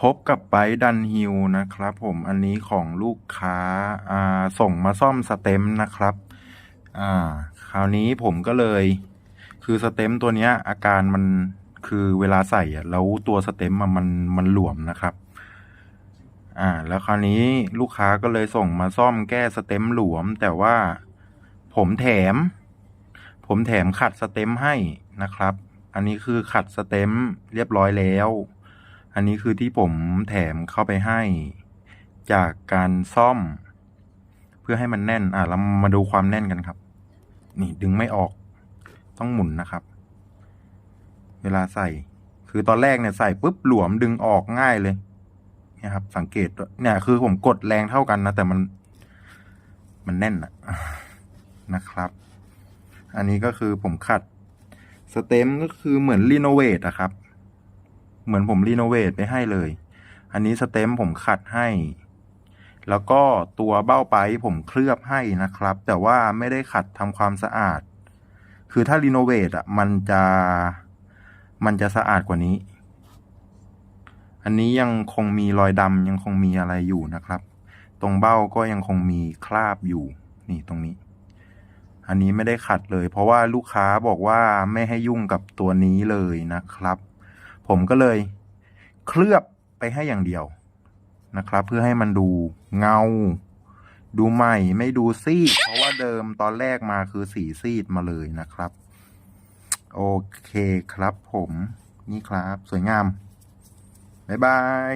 พบกับไบดันฮิลนะครับ ผมอันนี้ของลูกค้าาส่งมาซ่อมสเต็มนะครับ อ่า คราวนี้ผมก็เลย คือสเต็มตัวเนี้ย อาการมันคือเวลาใส่อะแล้วตัวสเต็มมันมันหลวมนะครับ อ่า แล้วคราวนี้ลูกค้าก็เลยส่งมาซ่อมแก้สเต็มหลวม แต่ว่าผมแถม ผมแถมขัดสเต็มให้นะครับ อันนี้คือขัดสเต็มเรียบร้อยแล้ว อันนี้คือที่ผมแถมเข้าไปให้ จากการซ่อม เพื่อให้มันแน่น อะเรามาดูความแน่นกันครับ นี่ดึงไม่ออก ต้องหมุนนะครับ เวลาใส่ คือตอนแรกเนี่ยใส่ปุ๊บหลวมดึงออกง่ายเลยเนี่ยครับ สังเกตเนี่ย คือผมกดแรงเท่ากันนะ แต่มัน มันแน่นอะนะครับ อันนี้ก็คือผมขัด สเต็มก็คือเหมือนรีโนเวทอะครับ เหมือนผมรีโนเวทไปให้เลย อันนี้สเต็มผมขัดให้ แล้วก็ตัวเบ้าไปผมเคลือบให้นะครับ แต่ว่าไม่ได้ขัดทำความสะอาด คือถ้ารีโนเวทอะมันจะมันจะสะอาดกว่านี้ อันนี้ยังคงมีรอยดำยังคงมีอะไรอยู่นะครับ ตรงเบ้าก็ยังคงมีคราบอยู่ นี่ตรงนี้ อันนี้ไม่ได้ขัดเลย เพราะว่าลูกค้าบอกว่าไม่ให้ยุ่งกับตัวนี้เลยนะครับ ผมก็เลยเคลือบไปให้อย่างเดียวนะครับ เพื่อให้มันดูเงา ดูใหม่ไม่ดูซีด เพราะว่าเดิมตอนแรกมาคือสีซีดมาเลยนะครับ โอเคครับผมนี่ครับ สวยงาม บ๊ายบาย